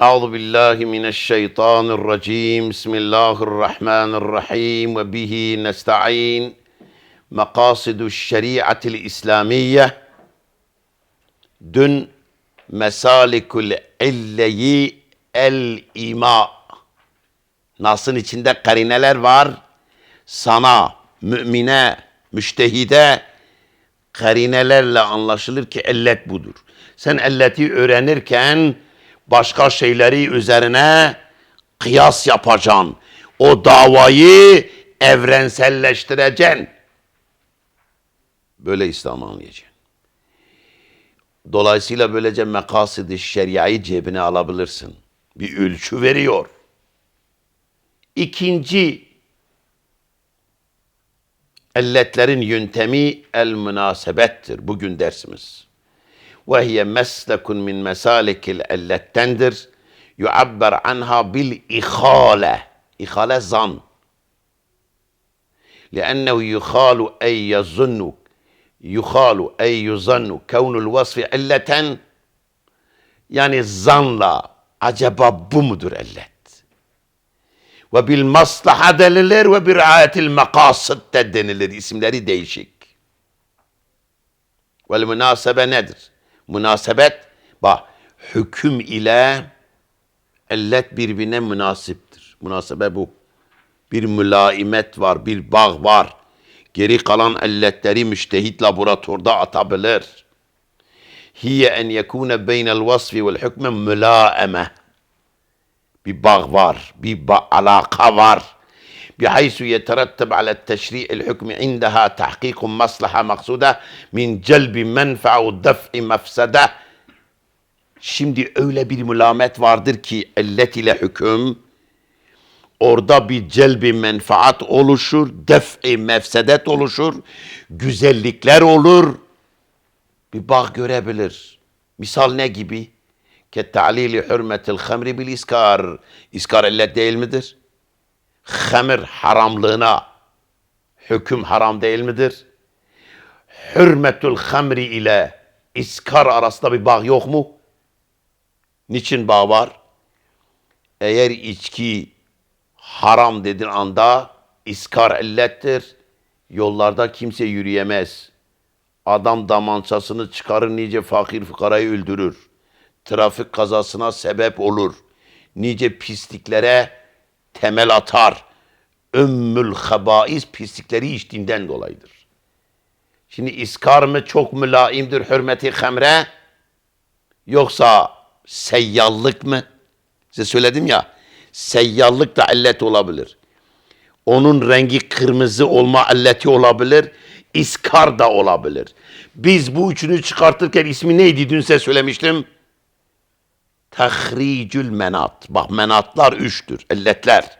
أعوذ بالله من الشيطان الرجيم بسم الله الرحمن الرحيم وبه نستعين مقاصد الشريعة الإسلامية Dün mesalikul illeyi el ima. Nas'ın içinde karineler var. Sana, mümine, müştehide karinelerle anlaşılır ki ellet budur. Sen elleti öğrenirken başka şeyleri üzerine kıyas yapacaksın. O davayı evrenselleştireceksin. Böyle İslam'ı anlayacaksın. Dolayısıyla böylece mekasidi şeriayı cebine alabilirsin. Bir ölçü veriyor. İkinci elletlerin yöntemi el münasebettir. Bugün dersimiz Ve hiye meslekun min mesalikil ellettendir. Yuabber anha bil ihale. İhale zan. لأنه يخال أي يظن يخال أي يظن كون الوصف علة yani zanla acaba bu mudur ellet? Ve bil maslaha denilir ve bir ayetil mekasıt de denilir. İsimleri değişik. Vel münasebe nedir? Münasebet, bak hüküm ile ellet birbirine münasiptir. Münasebe bu. Bir mülaimet var, bir bağ var. Geri kalan elletleri müştehit laboratuvarda atabilir. Hiye en yekune beynel vasfi vel hükme mülaeme. Bir bağ var, bir ba alaka var. بحيث يترتب على التشريع الحكم عندها تحقيق مصلحة مقصودة من جلب منفعة ودفع مفسدة Şimdi öyle bir mülamet vardır ki ellet ile hüküm orada bir celbi menfaat oluşur, def'i mefsedet oluşur, güzellikler olur. Bir bağ görebilir. Misal ne gibi? Ke ta'lili hürmetil hamri bil iskar. İskar illet değil midir? Hamir haramlığına hüküm haram değil midir? Hürmetül hamri ile iskar arasında bir bağ yok mu? Niçin bağ var? Eğer içki haram dediğin anda iskar illettir. Yollarda kimse yürüyemez. Adam damançasını çıkarır nice fakir fukarayı öldürür. Trafik kazasına sebep olur. Nice pisliklere temel atar. Ümmül habais pislikleri içtiğinden dolayıdır. Şimdi iskar mı çok mülaimdir hürmeti hamre yoksa seyyallık mı? Size söyledim ya seyyallık da illet olabilir. Onun rengi kırmızı olma illeti olabilir. İskar da olabilir. Biz bu üçünü çıkartırken ismi neydi dün size söylemiştim. Tahricül menat. Bak menatlar üçtür. illetler.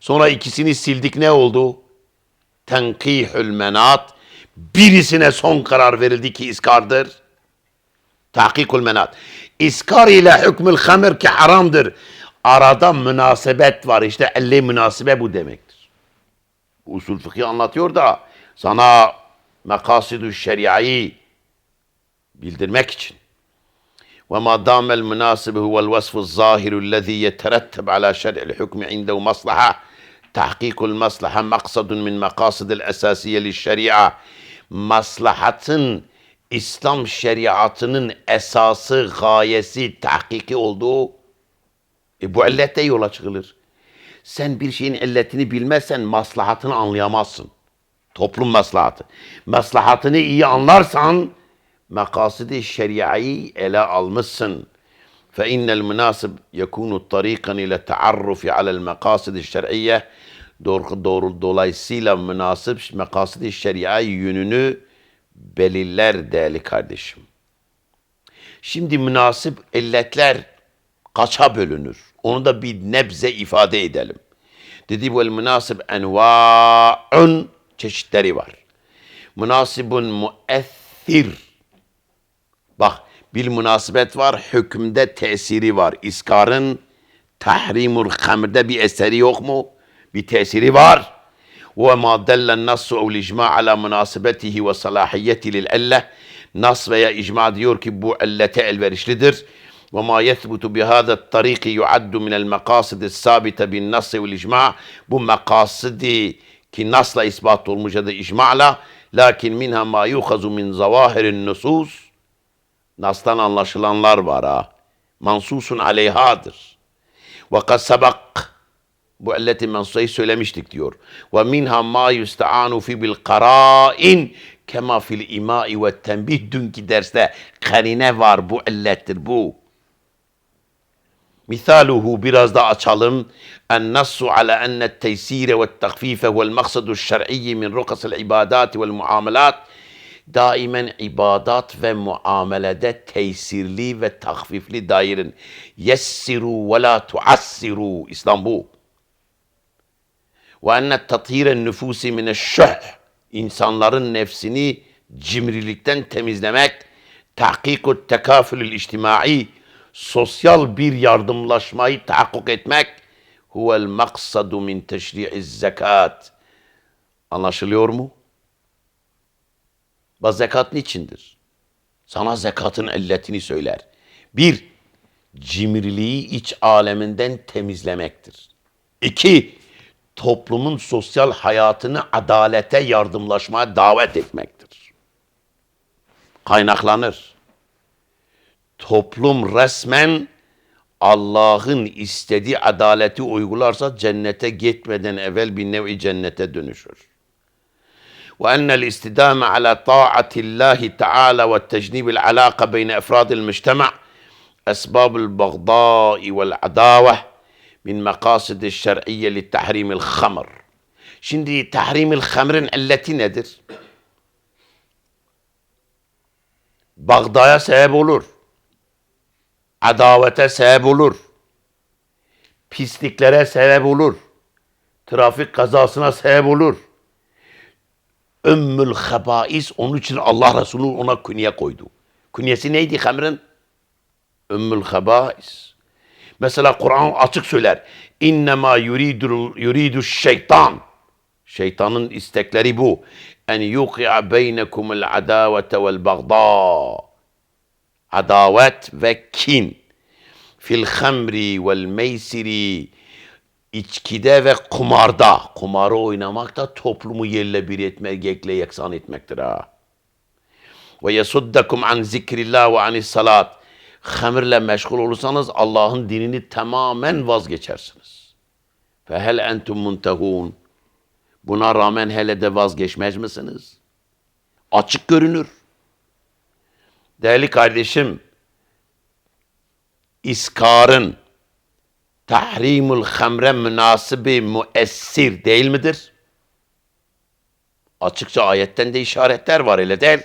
Sonra ikisini sildik ne oldu? Tenkihül menat. Birisine son karar verildi ki iskardır. Tahkikul menat. İskar ile hükmül hamir ki haramdır. Arada münasebet var. İşte elle münasebe bu demektir. Usul fıkıh anlatıyor da sana mekasidü şeriayı bildirmek için. وما دام المناسب هو الوصف الظاهر الذي يترتب على شرع الحكم عنده مصلحة تحقيق المصلحة مقصد من مقاصد الأساسية للشريعة maslahatın İslam şeriatının esası, gayesi, tahkiki olduğu e bu illette yola çıkılır. Sen bir şeyin illetini bilmezsen maslahatını anlayamazsın. Toplum maslahatı. Maslahatını iyi anlarsan makasidi şeriayı ele almışsın. فإن المناسب يكون طريقا إلى التعرف على المقاصد الشرعية doğru, doğru dolayısıyla münasip makasidi şeriayı yönünü belirler değerli kardeşim. Şimdi münasip illetler kaça bölünür? Onu da bir nebze ifade edelim. Dedi vel münasip enva'un çeşitleri var. Münasibun müessir. Bak bil münasebet var, hükümde tesiri var. İskarın tahrimul hamrde bir eseri yok mu? Bir tesiri var. Ve ma dellen nassu evl icma ala münasebetihi ve salahiyeti lil elle. Nas veya icma diyor ki bu ellete elverişlidir. Ve ma yethbutu bihâzat tariki yuaddu minel makasidi sabite bin nassi vel icma. Bu makasidi ki nasla ispat olmuş ya da icma'la lakin minha ma yuhazu min zavahirin nusus nastan anlaşılanlar var ha mansusun aleyhadır ve kad sabak bu illeti mensuyayı söylemiştik diyor. Ve minha ma yusta'anu fi bil qara'in kema fil imai ve tembih dünkü derste karine var bu illettir bu. Misaluhu biraz da açalım. En nassu ala enne teysire ve takfife vel maksadu şer'iyyi min rukasil ibadati vel muamelat daimen ibadat ve muamelede tesirli ve takfifli dairin. Yessiru ve la tuassiru. İslam bu. Ve enne tathire nüfusi mine şuh. İnsanların nefsini cimrilikten temizlemek, tahkikut tekafülül içtimai, sosyal bir yardımlaşmayı tahakkuk etmek, huvel maksadu min teşri'iz zekat. Anlaşılıyor mu? Bak zekat niçindir? Sana zekatın illetini söyler. Bir, cimriliği iç aleminden temizlemektir. İki, toplumun sosyal hayatını adalete yardımlaşmaya davet etmektir. Kaynaklanır. Toplum resmen Allah'ın istediği adaleti uygularsa cennete gitmeden evvel bir nevi cennete dönüşür. وأن الاستدامة على طاعة الله تعالى والتجنيب العلاقة بين أفراد المجتمع أسباب البغضاء والعداوة من مقاصد الشرعية للتحريم الخمر. شندي تحريم الخمر التي ندر. بغضاء سبب لور عداوة سبب لور pisliklere sebep لور ترافيك kazasına sebep لور Ümmül habais onun için Allah Resulü ona künye koydu. Künyesi neydi hamrin? Ümmül habais. Mesela Kur'an açık söyler. İnnemâ yuridu, yuridu şeytan. Şeytanın istekleri bu. En yuki'a beynekumul adavete vel bagdâ. Adavet ve kin. Fil hamri vel meysiri. İçkide ve kumarda. Kumarı oynamak da toplumu yerle bir etmek, yekle yeksan etmektir ha. Ve yesuddakum an zikrillah ve anis salat hamirle meşgul olursanız Allah'ın dinini tamamen vazgeçersiniz. Fehel entum muntehun. Buna rağmen hele de vazgeçmez misiniz? Açık görünür. Değerli kardeşim, iskarın tahrimul hamre münasibi müessir değil midir? Açıkça ayetten de işaretler var öyle değil.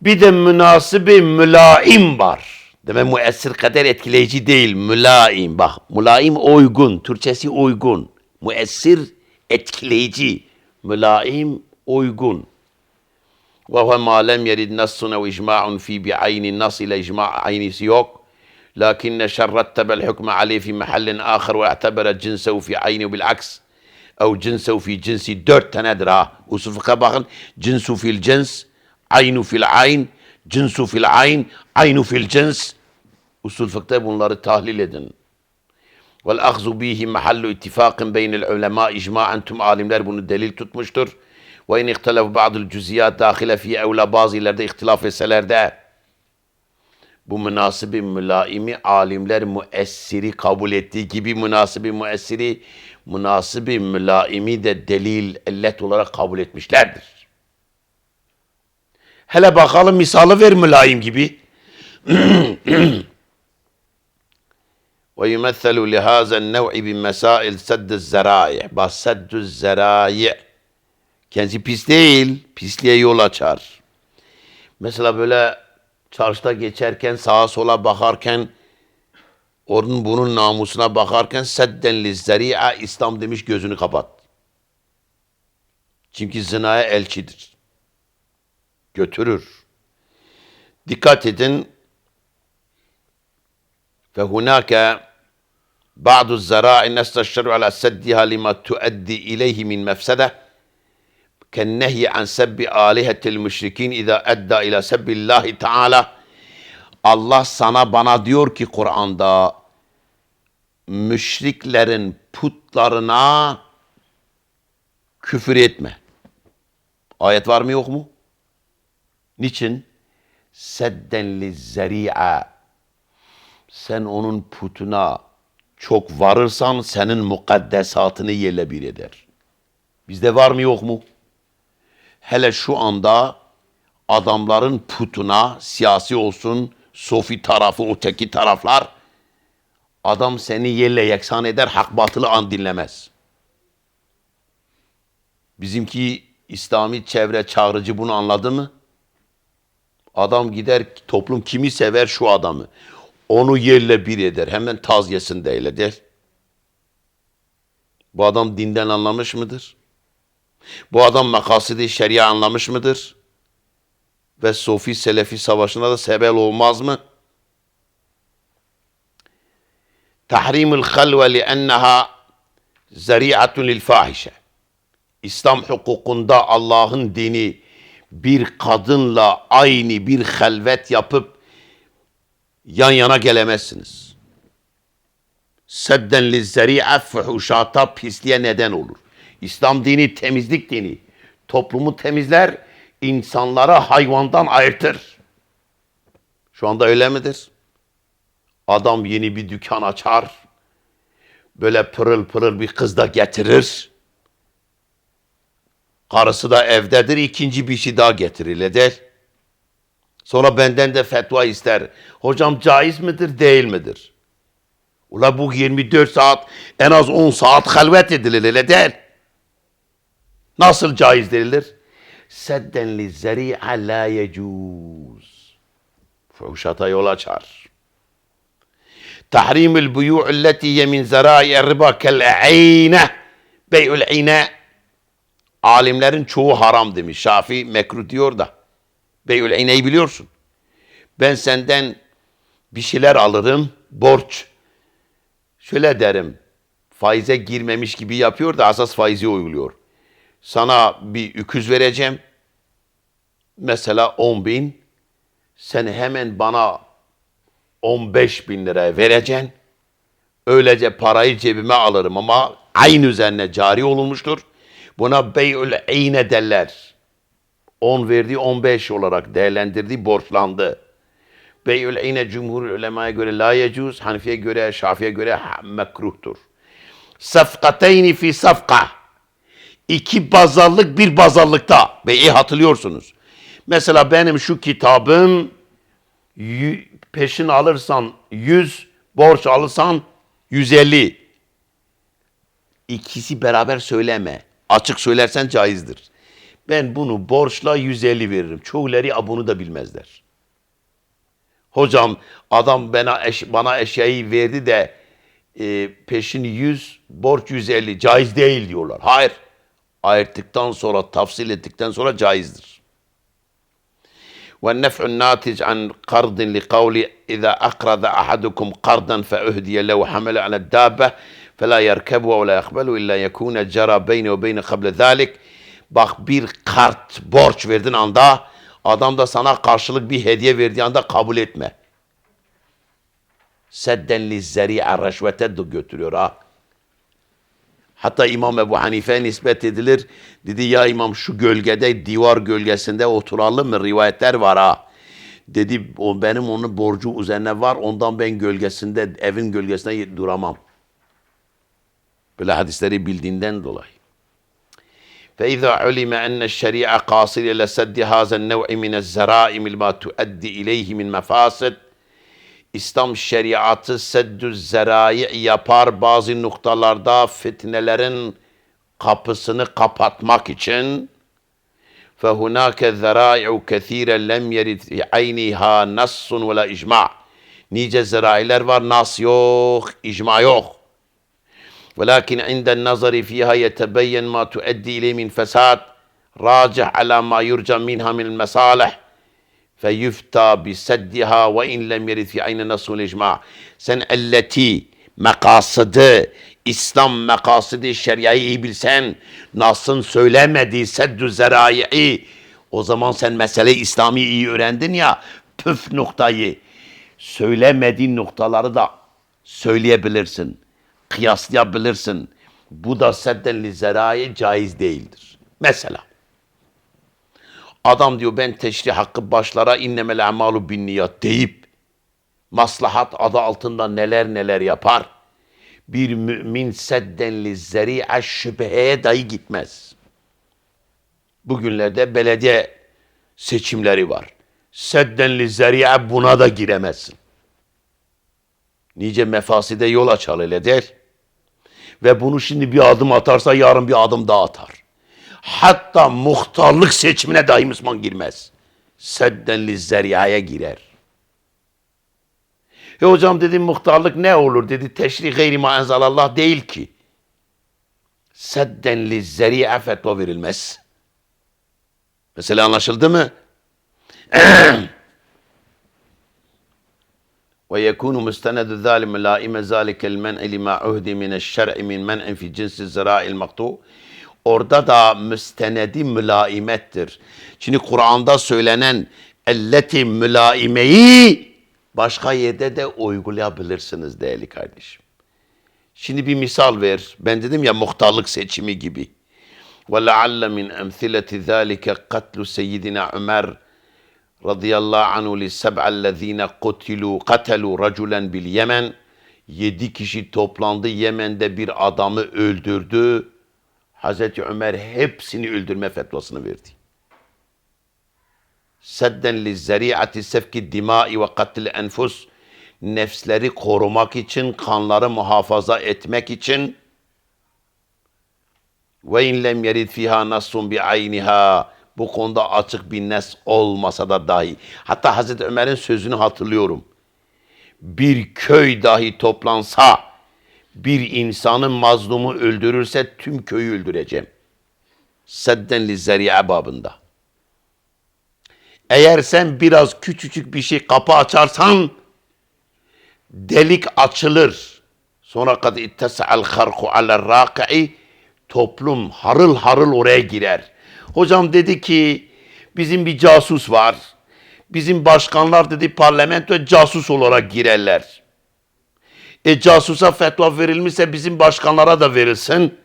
Bir de münasibi mülaim var. Demek müessir kadar etkileyici değil. Mülaim. Bak mülaim uygun. Türkçesi uygun. Müessir etkileyici. Mülaim uygun. Ve huve ma lem yerid nassun ev icma'un fi bi'ayni nas ile icma' aynisi yok. لكن شر رتب الحكم عليه في محل آخر واعتبر جنسه في عينه بالعكس أو جنسه في جنس دور تنادرا آه، وصف باخن جنسه في الجنس عينه في العين جنسه في العين عينه في الجنس. وصف فكتاب الله التهليل لدن والأخذ به محل اتفاق بين العلماء إجماعا. أنتم عالم لربون الدليل تتمشتر. وإن اختلف بعض الجزئيات داخلة في أولى لا بعض لدى اختلاف السلار ده bu münasibi mülaimi alimler müessiri kabul ettiği gibi münasibi müessiri münasibi mülaimi de delil illet olarak kabul etmişlerdir. Hele bakalım misalı ver mülaim gibi. Ve yumethelu lihazen nev'i bin mesail seddü zerai. Bak seddü zerai. Kendisi pis değil, pisliğe yol açar. Mesela böyle çarşıda geçerken sağa sola bakarken onun bunun namusuna bakarken sedden lizzeri'a İslam demiş gözünü kapat. Çünkü zinaya elçidir. Götürür. Dikkat edin. Ve hunaka bazı zara'i nestaşşeru ala seddiha lima tuaddi ileyhi min mefsede kennehyi an sebbi alihetil müşrikin idâ edda ila sebbillahi teâlâ. Allah sana bana diyor ki Kur'an'da müşriklerin putlarına küfür etme. Ayet var mı yok mu? Niçin? Sedden lizzeri'a. Sen onun putuna çok varırsan senin mukaddesatını yerle bir eder. Bizde var mı yok mu? Hele şu anda adamların putuna siyasi olsun, sofi tarafı, öteki taraflar adam seni yerle yeksan eder, hak batılı an dinlemez. Bizimki İslami çevre çağrıcı bunu anladı mı? Adam gider toplum kimi sever şu adamı. Onu yerle bir eder. Hemen taziyesinde eyledir. Bu adam dinden anlamış mıdır? Bu adam makasidi şeria anlamış mıdır? Ve Sofi Selefi savaşına da sebep olmaz mı? Tahrimul halve li'enneha zari'atun lil fahişe. İslam hukukunda Allah'ın dini bir kadınla aynı bir helvet yapıp yan yana gelemezsiniz. Sedden lizzeri'e fuhuşata pisliğe neden olur. İslam dini temizlik dini. Toplumu temizler, insanları hayvandan ayırtır. Şu anda öyle midir? Adam yeni bir dükkan açar. Böyle pırıl pırıl bir kız da getirir. Karısı da evdedir, ikinci bir şey daha getirilir. Sonra benden de fetva ister. Hocam caiz midir, değil midir? Ula bu 24 saat, en az 10 saat halvet edilir, öyle değil. Nasıl caiz denilir? Sedden li zeri'a la yecuz. Fuhuşata yol açar. Tahrimul buyu'u leti min zera'i riba kel ayne. Bey'ül ayne. Alimlerin çoğu haram demiş. Şafii mekruh diyor da. Beyül eyneyi biliyorsun. Ben senden bir şeyler alırım, borç. Şöyle derim, faize girmemiş gibi yapıyor da asas faizi uyguluyor. Sana bir öküz vereceğim. Mesela 10 bin. Sen hemen bana 15 bin lira vereceksin. Öylece parayı cebime alırım ama aynı üzerine cari olunmuştur. Buna beyül eyne derler. 10 verdiği 15 olarak değerlendirdiği borçlandı. Beyül eyne cumhur ulemaya göre la yecuz, Hanifi'ye göre, Şafi'ye göre mekruhtur. Safkateyni fi safka. İki bazallık bir bazallıkta. Beyi hatırlıyorsunuz. Mesela benim şu kitabım peşin alırsan 100, borç alırsan 150. İkisi beraber söyleme. Açık söylersen caizdir. Ben bunu borçla 150 veririm. Çoğuları bunu da bilmezler. Hocam adam bana, eş, bana eşyayı verdi de e, peşin 100, borç 150. Caiz değil diyorlar. Hayır Ayırttıktan sonra, tafsil ettikten sonra caizdir. والنفع الناتج عن قرض لقول إذا أقرض أحدكم قرضا فأهدي له حمل على الدابة فلا يركبه ولا يقبله إلا يكون جرى بينه وبين قبل ذلك Bak bir kart borç verdin anda adam da sana karşılık bir hediye verdiği anda kabul etme. Sedden lizzeri'e reşvete de götürüyor ha. Hatta İmam Ebu Hanife nispet edilir. Dedi ya İmam şu gölgede divar gölgesinde oturalım mı? Rivayetler var ha. Dedi o benim onun borcu üzerine var. Ondan ben gölgesinde evin gölgesinde duramam. Böyle hadisleri bildiğinden dolayı. فإذا علم أن الشريعة قاصرة لسد هذا النوع من الزرائم ما تؤدي إليه من مفاسد İslam şeriatı seddü zerai yapar bazı noktalarda fitnelerin kapısını kapatmak için fe hunake zerai'u kesire lem yerid ayniha nassun ve la icma. Nice zerailer var, nas yok, icma yok. Velakin inden nazari fiha yetebeyyen ma tueddi ile min fesad. Racih ala ma yurca minha min mesalih. فيفتى بسدها وإن لم يرد في عين النص والإجماع sen التي makasıdı İslam makasıdı şeriayı iyi bilsen Nas'ın söylemediği seddü zerai'i o zaman sen mesele İslami iyi öğrendin ya püf noktayı Söylemediğin noktaları da söyleyebilirsin. Kıyaslayabilirsin. Bu da sedden li zeraya caiz değildir. Mesela adam diyor ben teşrih hakkı başlara innemel amalu bin niyat deyip maslahat adı altında neler neler yapar. Bir mümin sedden li zeri'a şüpheye dahi gitmez. Bugünlerde belediye seçimleri var. Sedden li zeri'a buna da giremezsin. Nice mefaside yol açar öyle değil. Ve bunu şimdi bir adım atarsa yarın bir adım daha atar. Hatta muhtarlık seçimine dahi Müslüman girmez. Sedden li zeriyaya girer. E hocam dedim muhtarlık ne olur dedi. Teşrih gayri ma enzalallah değil ki. Sedden li zeri'a fetva verilmez. Mesela anlaşıldı mı? ويكون مستند الظالم لائم ذلك المنع لما عهد من الشرع من منع في جنس الزراء المقطوع Orada da müstenedi mülaimettir. Şimdi Kur'an'da söylenen elleti mülaimeyi başka yerde de uygulayabilirsiniz değerli kardeşim. Şimdi bir misal ver. Ben dedim ya muhtarlık seçimi gibi. وَلَعَلَّ مِنْ اَمْثِلَةِ ذَٰلِكَ قَتْلُ سَيِّدِنَا عُمَرْ radıyallahu anhu li seb'allezine kutilu katelu raculen bil Yemen yedi kişi toplandı Yemen'de bir adamı öldürdü. Hazreti Ömer hepsini öldürme fetvasını verdi. Sedden li zeri'ati sefki dimai ve katil enfus nefsleri korumak için, kanları muhafaza etmek için ve in lem yerid fiha nasun bi ayniha bu konuda açık bir nes olmasa da dahi. Hatta Hazreti Ömer'in sözünü hatırlıyorum. Bir köy dahi toplansa bir insanın mazlumu öldürürse tüm köyü öldüreceğim. Sedden li zeri'a babında. Eğer sen biraz küçücük bir şey kapı açarsan delik açılır. Sonra kad ittesa'al harku aler raki'i toplum harıl harıl oraya girer. Hocam dedi ki bizim bir casus var. Bizim başkanlar dedi parlamento casus olarak girerler. E casusa fetva verilmişse bizim başkanlara da verilsin.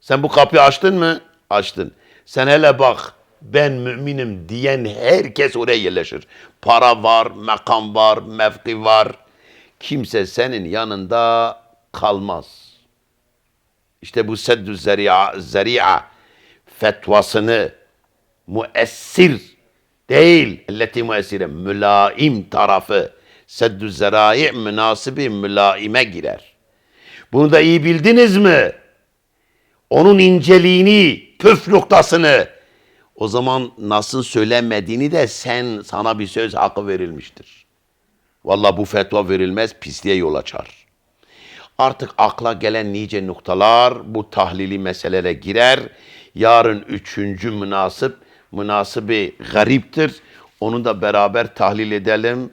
Sen bu kapıyı açtın mı? Açtın. Sen hele bak ben müminim diyen herkes oraya yerleşir. Para var, makam var, mevki var. Kimse senin yanında kalmaz. İşte bu seddü zeri'a, zeri'a fetvasını müessir değil, elleti müessire, mülaim tarafı, seddü zerai münasibi mülaime girer. Bunu da iyi bildiniz mi? Onun inceliğini, püf noktasını, o zaman nasıl söylenmediğini de sen, sana bir söz hakkı verilmiştir. Vallahi bu fetva verilmez, pisliğe yol açar. Artık akla gelen nice noktalar bu tahlili meselelere girer. Yarın üçüncü münasip, münasibi gariptir. Onu da beraber tahlil edelim.